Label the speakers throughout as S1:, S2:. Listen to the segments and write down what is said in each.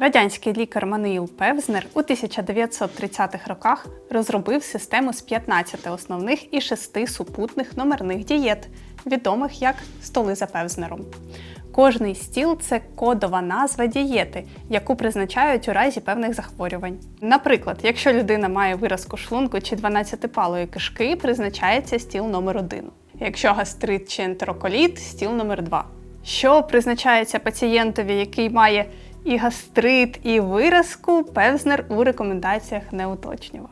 S1: Радянський лікар Мануїл Певзнер у 1930-х роках розробив систему з 15 основних і 6 супутних номерних дієт, відомих як столи за Певзнером. Кожний стіл це кодова назва дієти, яку призначають у разі певних захворювань. Наприклад, якщо людина має виразку шлунку чи 12-палої кишки, призначається стіл номер 1 Якщо гастрит чи ентероколіт стіл номер 2 Що призначається пацієнтові, який має і гастрит, і виразку, Певзнер у рекомендаціях не уточнював.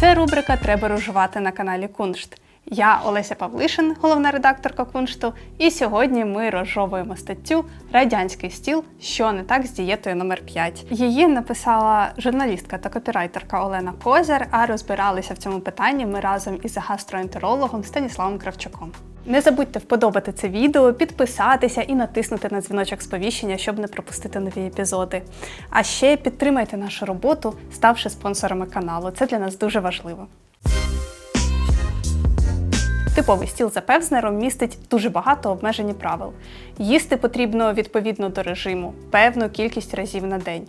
S1: Це рубрика Треба рожувати на каналі Куншт. Я Олеся Павлишин, головна редакторка Куншту, і сьогодні ми розжовуємо статтю Радянський стіл, що не так з дієтою номер 5 Її написала журналістка та копірайтерка Олена Козар, а розбиралися в цьому питанні ми разом із гастроентерологом Станіславом Кравчуком. Не забудьте вподобати це відео, підписатися і натиснути на дзвіночок сповіщення, щоб не пропустити нові епізоди. А ще підтримайте нашу роботу, ставши спонсорами каналу. Це для нас дуже важливо. Типовий стіл за Певзнером містить дуже багато обмежені правил. Їсти потрібно відповідно до режиму, певну кількість разів на день.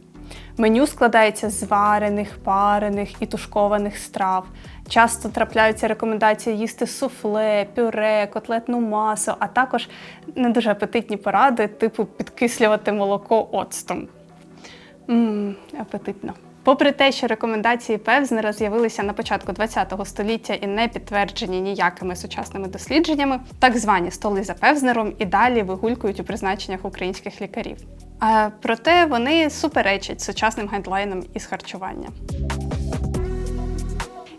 S1: Меню складається з варених, парених і тушкованих страв. Часто трапляються рекомендації їсти суфле, пюре, котлетну масу, а також не дуже апетитні поради, типу підкислювати молоко оцтом. Ммм, апетитно. Попри те, що рекомендації Певзнера з'явилися на початку ХХ століття і не підтверджені ніякими сучасними дослідженнями, так звані столи за Певзнером і далі вигулькують у призначеннях українських лікарів. А, проте вони суперечать сучасним гайдлайнам із харчування.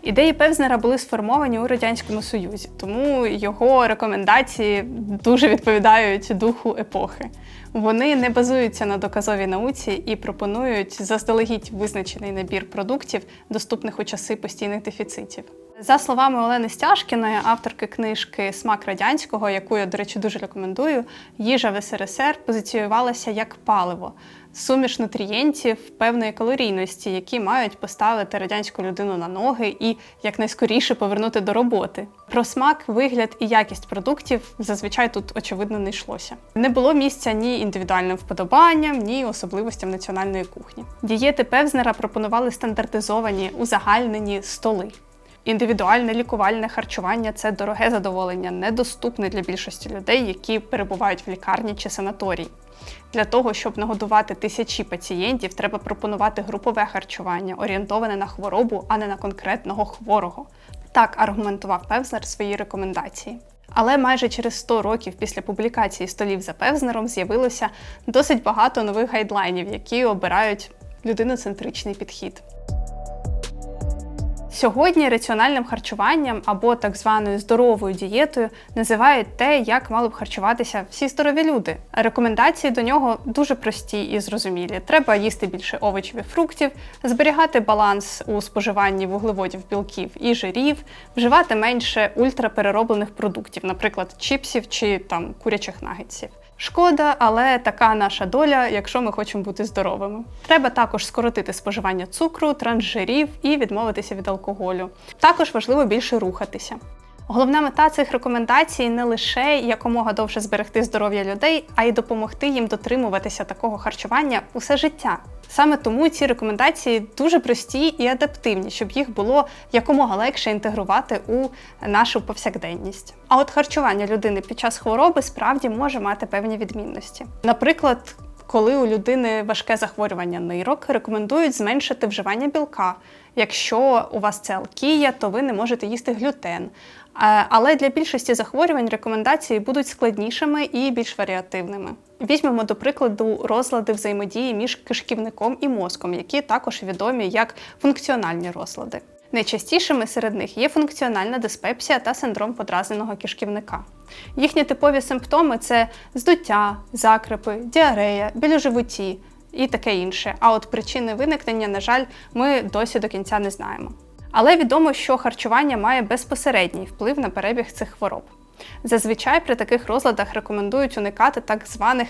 S1: Ідеї Певзнера були сформовані у Радянському Союзі, тому його рекомендації дуже відповідають духу епохи. Вони не базуються на доказовій науці і пропонують заздалегідь визначений набір продуктів, доступних у часи постійних дефіцитів. За словами Олени Стяжкіної, авторки книжки Смак радянського, яку я, до речі, дуже рекомендую, їжа в СРСР позиціювалася як паливо, суміш нутрієнтів певної калорійності, які мають поставити радянську людину на ноги і якнайскоріше повернути до роботи. Про смак, вигляд і якість продуктів зазвичай тут очевидно не йшлося. Не було місця ні індивідуальним вподобанням, ні особливостям національної кухні. Дієти Певзнера пропонували стандартизовані узагальнені столи. Індивідуальне лікувальне харчування це дороге задоволення, недоступне для більшості людей, які перебувають в лікарні чи санаторії. Для того, щоб нагодувати тисячі пацієнтів, треба пропонувати групове харчування, орієнтоване на хворобу, а не на конкретного хворого. Так аргументував Певзнер свої рекомендації. Але майже через 100 років після публікації столів за Певзнером з'явилося досить багато нових гайдлайнів, які обирають людиноцентричний підхід. Сьогодні раціональним харчуванням або так званою здоровою дієтою називають те, як мали б харчуватися всі здорові люди. Рекомендації до нього дуже прості і зрозумілі. Треба їсти більше овочів і фруктів, зберігати баланс у споживанні вуглеводів, білків і жирів, вживати менше ультраперероблених продуктів, наприклад, чіпсів чи там курячих нагетсів. Шкода, але така наша доля, якщо ми хочемо бути здоровими. Треба також скоротити споживання цукру, трансжирів і відмовитися від алкоголю. Також важливо більше рухатися. Головна мета цих рекомендацій не лише якомога довше зберегти здоров'я людей, а й допомогти їм дотримуватися такого харчування усе життя. Саме тому ці рекомендації дуже прості і адаптивні, щоб їх було якомога легше інтегрувати у нашу повсякденність. А от харчування людини під час хвороби справді може мати певні відмінності. Наприклад, коли у людини важке захворювання нирок, рекомендують зменшити вживання білка. Якщо у вас це алкія, то ви не можете їсти глютен. Але для більшості захворювань рекомендації будуть складнішими і більш варіативними. Візьмемо, до прикладу, розлади взаємодії між кишківником і мозком, які також відомі як функціональні розлади. Найчастішими серед них є функціональна диспепсія та синдром подразненого кишківника. Їхні типові симптоми це здуття, закрипи, діарея, біль у животі і таке інше. А от причини виникнення, на жаль, ми досі до кінця не знаємо. Але відомо, що харчування має безпосередній вплив на перебіг цих хвороб. Зазвичай при таких розладах рекомендують уникати так званих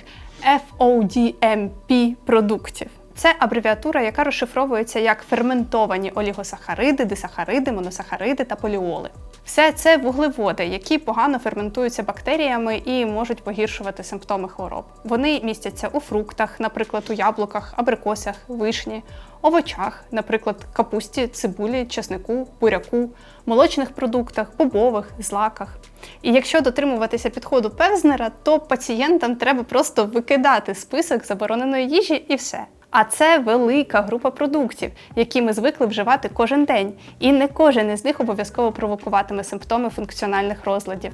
S1: FODMP продуктів. Це абревіатура, яка розшифровується як ферментовані олігосахариди, дисахариди, моносахариди та поліоли. Все це вуглеводи, які погано ферментуються бактеріями і можуть погіршувати симптоми хвороб. Вони містяться у фруктах, наприклад, у яблуках, абрикосах, вишні, овочах, наприклад, капусті, цибулі, чеснику, буряку, молочних продуктах, бобових, злаках. І якщо дотримуватися підходу Певзнера, то пацієнтам треба просто викидати список забороненої їжі і все. А це велика група продуктів, які ми звикли вживати кожен день, і не кожен із них обов'язково провокуватиме симптоми функціональних розладів.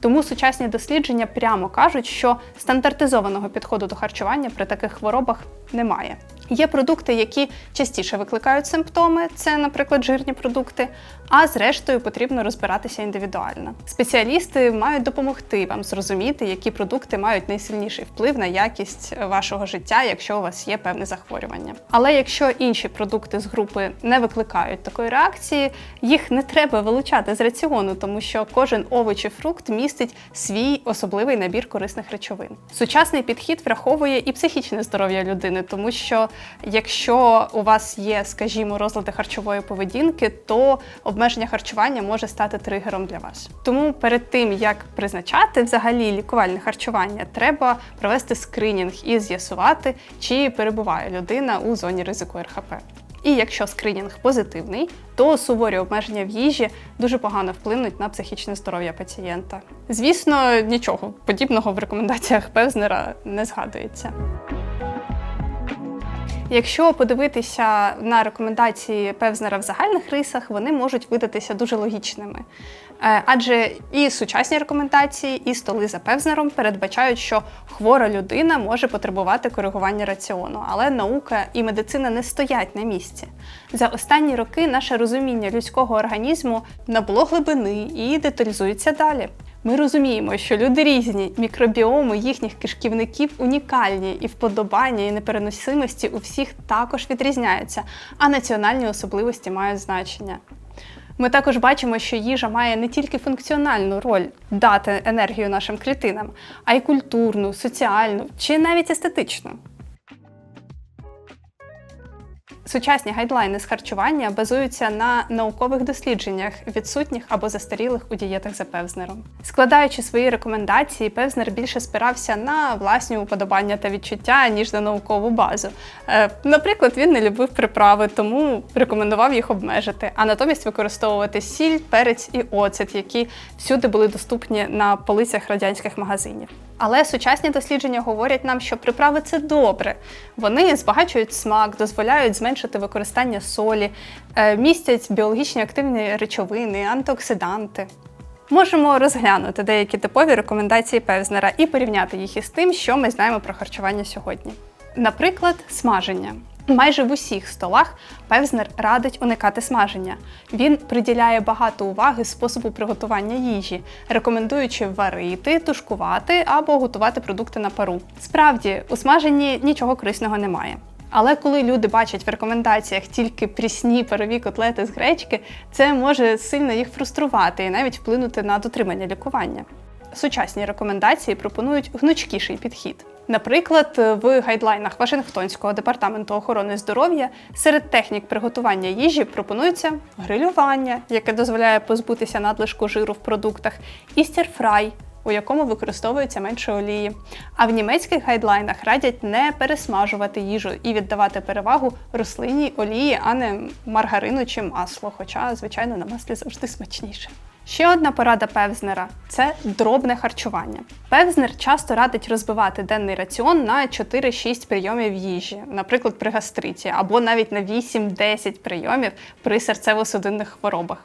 S1: Тому сучасні дослідження прямо кажуть, що стандартизованого підходу до харчування при таких хворобах немає. Є продукти, які частіше викликають симптоми, це, наприклад, жирні продукти, а зрештою потрібно розбиратися індивідуально. Спеціалісти мають допомогти вам зрозуміти, які продукти мають найсильніший вплив на якість вашого життя, якщо у вас є певне захворювання. Але якщо інші продукти з групи не викликають такої реакції, їх не треба вилучати з раціону, тому що кожен овоч і фрукт містить свій особливий набір корисних речовин. Сучасний підхід враховує і психічне здоров'я людини, тому що якщо у вас є, скажімо, розлади харчової поведінки, то обмеження харчування може стати тригером для вас. Тому перед тим як призначати взагалі лікувальне харчування, треба провести скринінг і з'ясувати, чи перебуває людина у зоні ризику РХП. І якщо скринінг позитивний, то суворі обмеження в їжі дуже погано вплинуть на психічне здоров'я пацієнта. Звісно, нічого подібного в рекомендаціях Певзнера не згадується. Якщо подивитися на рекомендації Певзнера в загальних рисах, вони можуть видатися дуже логічними. Е, адже і сучасні рекомендації, і столи за Певзнером передбачають, що хвора людина може потребувати коригування раціону, але наука і медицина не стоять на місці. За останні роки наше розуміння людського організму набуло глибини і деталізується далі. Ми розуміємо, що люди різні, мікробіоми їхніх кишківників унікальні, і вподобання і непереносимості у всіх також відрізняються, а національні особливості мають значення. Ми також бачимо, що їжа має не тільки функціональну роль дати енергію нашим клітинам, а й культурну, соціальну чи навіть естетичну. Сучасні гайдлайни з харчування базуються на наукових дослідженнях, відсутніх або застарілих у дієтах за Певзнером. Складаючи свої рекомендації, Певзнер більше спирався на власні уподобання та відчуття, ніж на наукову базу. Е, наприклад, він не любив приправи, тому рекомендував їх обмежити, а натомість використовувати сіль, перець і оцет, які всюди були доступні на полицях радянських магазинів. Але сучасні дослідження говорять нам, що приправи це добре. Вони збагачують смак, дозволяють зменшити використання солі, е, містять біологічні активні речовини, антиоксиданти. Можемо розглянути деякі типові рекомендації Певзнера і порівняти їх із тим, що ми знаємо про харчування сьогодні. Наприклад, смаження. Майже в усіх столах Певзнер радить уникати смаження. Він приділяє багато уваги способу приготування їжі, рекомендуючи варити, тушкувати або готувати продукти на пару. Справді, у смаженні нічого корисного немає. Але коли люди бачать в рекомендаціях тільки прісні парові котлети з гречки, це може сильно їх фруструвати і навіть вплинути на дотримання лікування. Сучасні рекомендації пропонують гнучкіший підхід. Наприклад, в гайдлайнах Вашингтонського департаменту охорони здоров'я серед технік приготування їжі пропонується грилювання, яке дозволяє позбутися надлишку жиру в продуктах, і стірфрай, у якому використовується менше олії. А в німецьких гайдлайнах радять не пересмажувати їжу і віддавати перевагу рослинній олії, а не маргарину чи масло. Хоча, звичайно, на маслі завжди смачніше. Ще одна порада Певзнера це дробне харчування. Певзнер часто радить розбивати денний раціон на 4-6 прийомів їжі, наприклад, при гастриті, або навіть на 8-10 прийомів при серцево-судинних хворобах.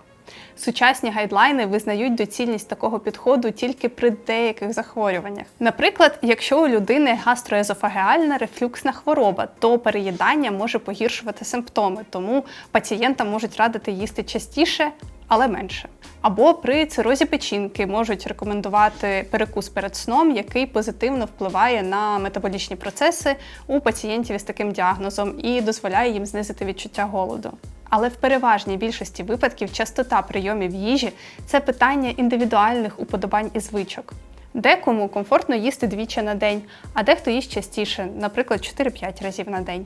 S1: Сучасні гайдлайни визнають доцільність такого підходу тільки при деяких захворюваннях. Наприклад, якщо у людини гастроезофагеальна рефлюксна хвороба, то переїдання може погіршувати симптоми, тому пацієнтам можуть радити їсти частіше, але менше. Або при цирозі печінки можуть рекомендувати перекус перед сном, який позитивно впливає на метаболічні процеси у пацієнтів із таким діагнозом і дозволяє їм знизити відчуття голоду. Але в переважній більшості випадків частота прийомів їжі це питання індивідуальних уподобань і звичок. Декому комфортно їсти двічі на день, а дехто їсть частіше, наприклад, 4-5 разів на день.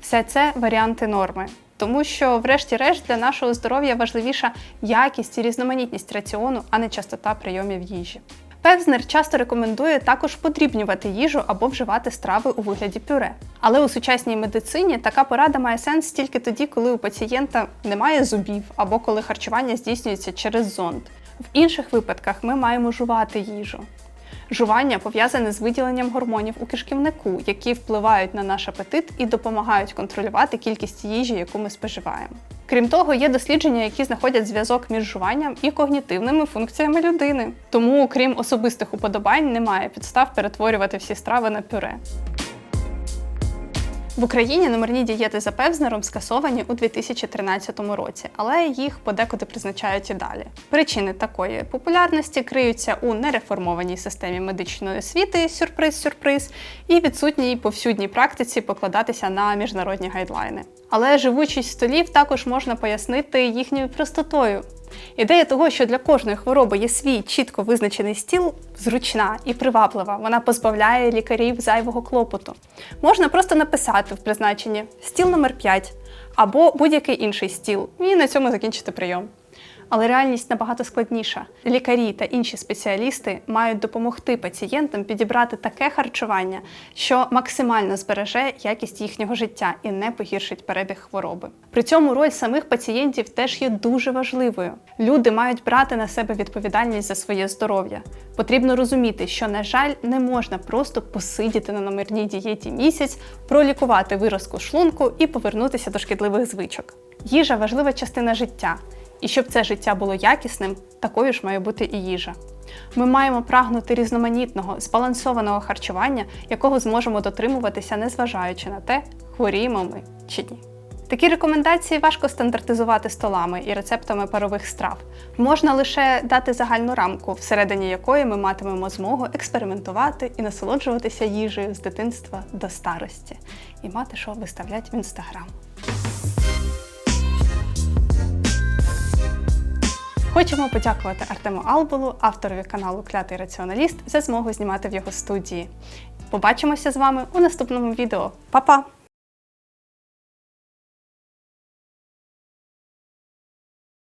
S1: Все це варіанти норми. Тому що, врешті-решт, для нашого здоров'я важливіша якість і різноманітність раціону, а не частота прийомів їжі. Певзнер часто рекомендує також подрібнювати їжу або вживати страви у вигляді пюре. Але у сучасній медицині така порада має сенс тільки тоді, коли у пацієнта немає зубів або коли харчування здійснюється через зонд. В інших випадках ми маємо жувати їжу. Жування пов'язане з виділенням гормонів у кишківнику, які впливають на наш апетит і допомагають контролювати кількість їжі, яку ми споживаємо. Крім того, є дослідження, які знаходять зв'язок між жуванням і когнітивними функціями людини. Тому, крім особистих уподобань, немає підстав перетворювати всі страви на пюре. В Україні номерні дієти за Певзнером скасовані у 2013 році, але їх подекуди призначають і далі. Причини такої популярності криються у нереформованій системі медичної освіти сюрприз-сюрприз і відсутній повсюдній практиці покладатися на міжнародні гайдлайни. Але живучість столів також можна пояснити їхньою простотою. Ідея того, що для кожної хвороби є свій чітко визначений стіл, зручна і приваблива. Вона позбавляє лікарів зайвого клопоту. Можна просто написати в призначенні стіл номер 5 або будь-який інший стіл, і на цьому закінчити прийом. Але реальність набагато складніша. Лікарі та інші спеціалісти мають допомогти пацієнтам підібрати таке харчування, що максимально збереже якість їхнього життя і не погіршить перебіг хвороби. При цьому роль самих пацієнтів теж є дуже важливою. Люди мають брати на себе відповідальність за своє здоров'я. Потрібно розуміти, що, на жаль, не можна просто посидіти на номерній дієті місяць, пролікувати виразку шлунку і повернутися до шкідливих звичок. Їжа важлива частина життя. І щоб це життя було якісним, такою ж має бути і їжа. Ми маємо прагнути різноманітного, збалансованого харчування, якого зможемо дотримуватися, незважаючи на те, хворіємо ми чи ні. Такі рекомендації важко стандартизувати столами і рецептами парових страв. Можна лише дати загальну рамку, всередині якої ми матимемо змогу експериментувати і насолоджуватися їжею з дитинства до старості, і мати що виставлять в інстаграм. Хочемо подякувати Артему Албулу, авторові каналу Клятий Раціоналіст, за змогу знімати в його студії. Побачимося з вами у наступному відео. Па-па!